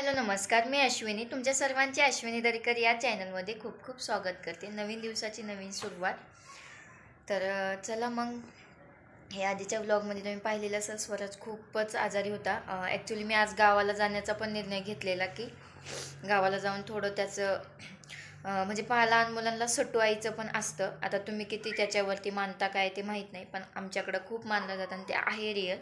Hello नमस्कार. मी अश्विनी. तुमच्या सर्वांचे अश्विनी दरेकर या चॅनलमध्ये खूप खूप स्वागत करते. नवीन दिवसाची नवीन सुरुवात. तर चला मग. हे आधीच्या व्लॉगमध्ये तुम्ही पाहिलेलं असेल स्वराज खूपच आजारी होता. ॲक्च्युली मी आज गावाला जाण्याचा पण निर्णय घेतलेला की गावाला जाऊन थोडं त्याचं म्हणजे पहा लहान मुलांना सटवायचं पण असतं. आता तुम्ही किती त्याच्यावरती मानता काय ते माहीत नाही पण आमच्याकडं खूप मानलं जातं आणि ते आहे रिअल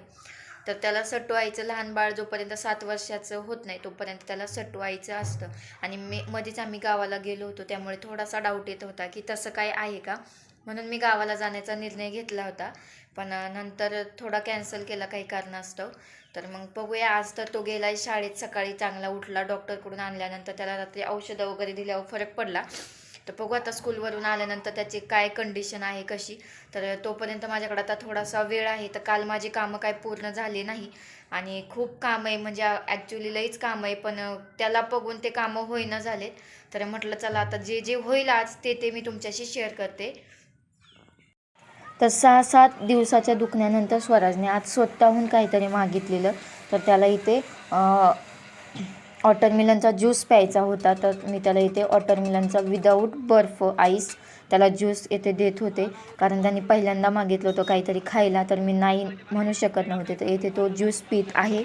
तर त्याला सटवायचं लहान बाळ जोपर्यंत सात वर्षाचं होत नाही तोपर्यंत त्याला सटवायचं असतं. आणि मे मध्येच आम्ही गावाला गेलो होतो त्यामुळे थोडासा डाऊट येत होता की तसं काय आहे का? म्हणून मी गावाला जाण्याचा निर्णय घेतला होता. पण नंतर थोडा कॅन्सल केला काही कारणास्तव. तर मग बघूया आज तर तो गेला शाळेत सकाळी चांगला उठला डॉक्टरकडून आणल्यानंतर त्याला रात्री औषधं वगैरे दिल्यावर फरक पडला. तर बघू आता स्कूलवरून आल्यानंतर त्याची काय कंडिशन आहे कशी. तर तोपर्यंत माझ्याकडे आता थोडासा वेळ आहे. तर काल माझी कामं काय पूर्ण झाली नाही. आणि खूप काम आहे म्हणजे ॲक्च्युली लईच काम आहे पण त्याला बघून ते कामं होईना झालेत. तर म्हटलं चला आता जे जे होईल आज ते ते मी तुमच्याशी शेअर करते. तर सहा सात दिवसाच्या दुखण्यानंतर स्वराजने आज स्वतःहून काहीतरी मागितलेलं. तर त्याला इथे ऑटरमिलनचा ज्यूस प्यायचा होता तर मी त्याला इथे ऑटरमिलनचा विदाऊट बर्फ आईस त्याला ज्यूस येथे देत होते. कारण त्यांनी पहिल्यांदा मागितलं होतं काहीतरी खायला तर मी नाही म्हणू शकत नव्हते. तर येथे तो ज्यूस पित आहे.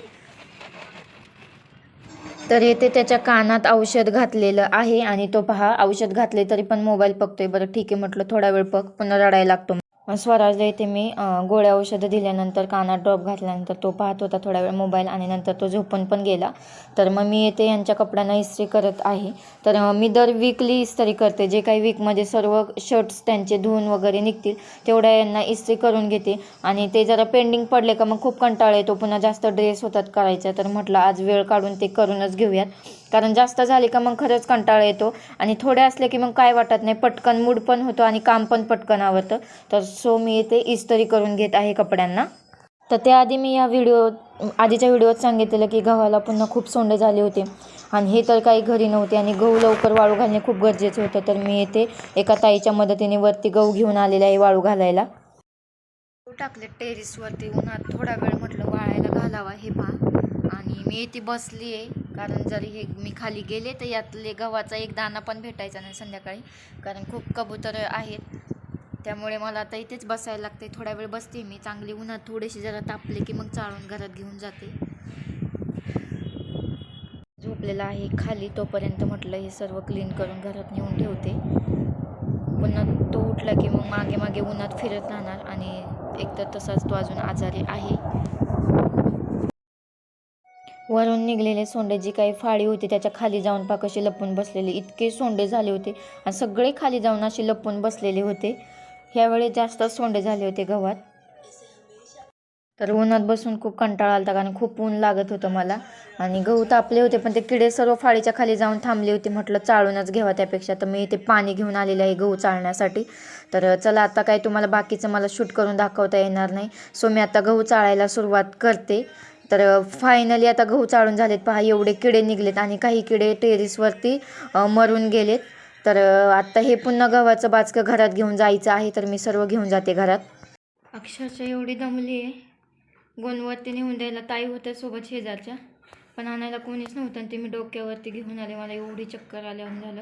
तर येथे त्याच्या कानात औषध घातलेलं आहे आणि तो पहा औषध घातले तरी पण मोबाईल पकतोय. बरं ठीक आहे म्हटलं थोडा वेळ पक पुन्हा रडायला लागतो. मग स्वराजला इथे मी गोळ्या औषधं दिल्यानंतर कानात ड्रॉप घातल्यानंतर तो पाहत. होता थोडा वेळ मोबाईल आणि नंतर तो झोपून पण गेला. तर मग मी येथे यांच्या कपड्यांना इस्त्री करत आहे. तर मी दर वीकली इस्त्री करते. जे काही वीकमध्ये सर्व शर्ट्स त्यांचे धुवून वगैरे निघतील तेवढ्या यांना इस्त्री करून घेते. आणि ते जरा पेंडिंग पडले का मग खूप कंटाळा येतो. पुन्हा जास्त ड्रेस होतात करायचा तर म्हटलं आज वेळ काढून ते करूनच घेऊयात. कारण जास्त झाले का मग खरंच कंटाळा येतो. आणि थोडे असले की मग काय वाटत नाही पटकन मूड पण होतो आणि काम पण पटकन आवडतं तर सो मी इथे इस्त्री करून घेत आहे कपड्यांना. तर त्याआधी मी या व्हिडिओ आधीच्या व्हिडिओत सांगितलेलं की गव्हाला पुन्हा खूप सोंडे झाले होते. आणि हे तर काही घरी नव्हते आणि गहू लवकर वाळू घालणे खूप गरजेचं होतं. तर मी येथे एका ताईच्या मदतीने वरती गहू घेऊन आलेले आहे वाळू घालायला. टाकले टेरिसवरती उन्हात थोडा वेळ म्हटलं वाळायला घालावा हे पहा. आणि मी इथे बसली आहे कारण जरी हे मी खाली गेले तर यातले गव्हाचा एक दाणा पण भेटायचा नाही संध्याकाळी. कारण खूप कबूतर आहेत. त्यामुळे मला आता इथेच बसायला लागते थोडा वेळ बसते मी. चांगली उन्हात थोडीशी जरा तापले की मग चाळून घरात घेऊन जाते. झोपलेला आहे खाली. तोपर्यंत म्हटलं हे सर्व क्लीन करून घरात नेऊन ठेवते. पुन्हा तो उठला की मग मागे मागे उन्हात फिरत राहणार. आणि एकतर तसाच तो अजून आजारी आहे. वरून निघलेले सोंडे जी काही फाळी होती त्याच्याखाली जाऊन पाकशी लपून बसलेले. इतके सोंडे झाले होते आणि सगळे खाली जाऊन असे लपून बसलेले होते. ह्यावेळी जास्त सोंडे झाले होते गव्हात. तर उन्हात बसून खूप कंटाळा आला कारण खूप ऊन लागत होतं मला. आणि गहू तापले होते पण ते किडे सर्व फाळीच्या खाली जाऊन थांबले होते म्हटलं चाळूनच घ्यावा त्यापेक्षा. तर मी इथे पाणी घेऊन आलेलं आहे गहू चाळण्यासाठी. तर चला आता काय तुम्हाला बाकीचं मला शूट करून दाखवता येणार नाही. सो मी आता गहू चाळायला सुरुवात करते. तर फायनली आता गहू चाळून झालेत पहा एवढे किडे निघलेत आणि काही किडे टेरिसवरती मरून गेलेत. तर आत्ता हे पुन्हा गव्हाचं बाचकं घरात घेऊन जायचं आहे तर मी सर्व घेऊन जाते घरात. अक्षरशः एवढी दमली आहे गुणवत्ती नेऊन द्यायला ताई होत्या सोबत शेजारच्या. पण आणायला कोणीच नव्हतं आणि ते मी डोक्यावरती घेऊन आले मला एवढी चक्कर आल्यावर झालं.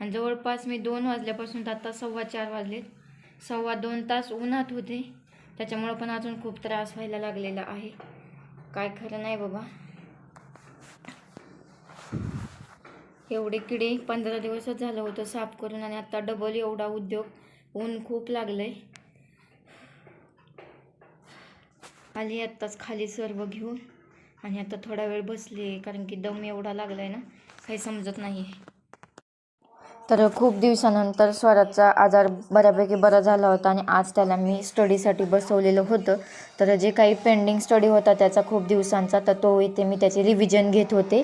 आणि जवळपास मी दोन वाजल्यापासून तर आत्ता सव्वा चार वाजलेत. सव्वा दोन तास उन्हात होते. त्याच्यामुळं पण अजून खूप त्रास व्हायला लागलेला आहे. काय खरं नाही बाबा. एवढे किडे पंधरा दिवसच झालं होतं साफ करून आणि आता डबल एवढा उद्योग ऊन खूप लागलंय. आली आत्ताच खाली सर्व घेऊन आणि आता थोडा वेळ बसली कारण की दम एवढा लागलाय ना काही समजत नाही तर खूप दिवसानंतर स्वराचा आजार बऱ्यापैकी बरा झाला होता आणि आज त्याला मी स्टडीसाठी बसवलेलं होतं. तर जे काही पेंडिंग स्टडी होता त्याचा खूप दिवसांचा तर तो इथे मी त्याची रिव्हिजन घेत होते.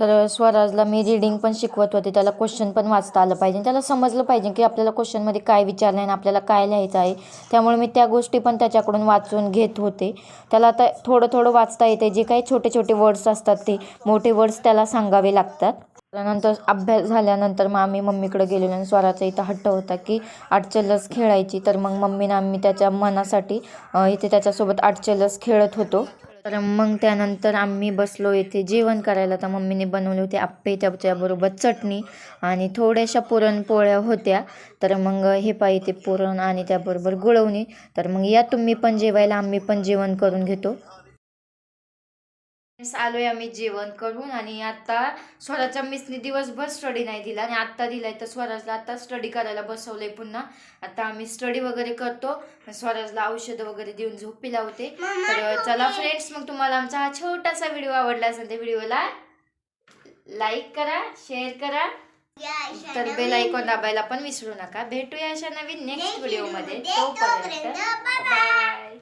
तर स्वराजला मी रीडिंग पण शिकवत होते. त्याला क्वेश्चन पण वाचता आलं पाहिजे. त्याला समजलं पाहिजे की आपल्याला क्वेश्चनमध्ये काय विचारलं आहे आणि आपल्याला काय लिहायचं आहे. त्यामुळे मी त्या गोष्टी पण त्याच्याकडून वाचून घेत होते. त्याला आता थोडं थोडं वाचता येते जे काही छोटे छोटे वर्ड्स असतात ते मोठे वर्ड्स त्याला सांगावे लागतात. त्यानंतर अभ्यास झाल्यानंतर मग आम्ही मम्मीकडे गेलेलो आणि स्वराचा इथं हट्ट होता की आठचल्लस खेळायची. तर मग मम्मीनं आम्ही त्याच्या मनासाठी इथे त्याच्यासोबत आठचल्लस खेळत होतो. तर मग त्यानंतर आम्ही बसलो इथे जेवण करायला. तर मम्मीने बनवले होते आप्पे त्याच्याबरोबर चटणी आणि थोड्याशा पुरणपोळ्या होत्या. तर मग हे पाहिजे पुरण आणि त्याबरोबर गुळवणी. तर मग या तुम्ही पण जेवायला आम्ही पण जेवण करून घेतो. आलोय आम्ही जेवण करून आणि आता स्वराच्या मिसने दिवसभर स्टडी नाही दिला आणि आत्ता दिलाय तर स्वराजला आता स्टडी करायला बसवलंय पुन्हा. आता आम्ही स्टडी वगैरे करतो. स्वराजला औषधं वगैरे देऊन झोपी लावते तर चला फ्रेंड्स मग तुम्हाला आमचा हा छोटासा व्हिडिओ आवडला असेल तर व्हिडिओला लाईक करा शेअर करा. तर बेल ऐकून दाबायला पण विसरू नका. भेटूया अशा नवीन नेक्स्ट व्हिडिओमध्ये तोपर्यंत बाय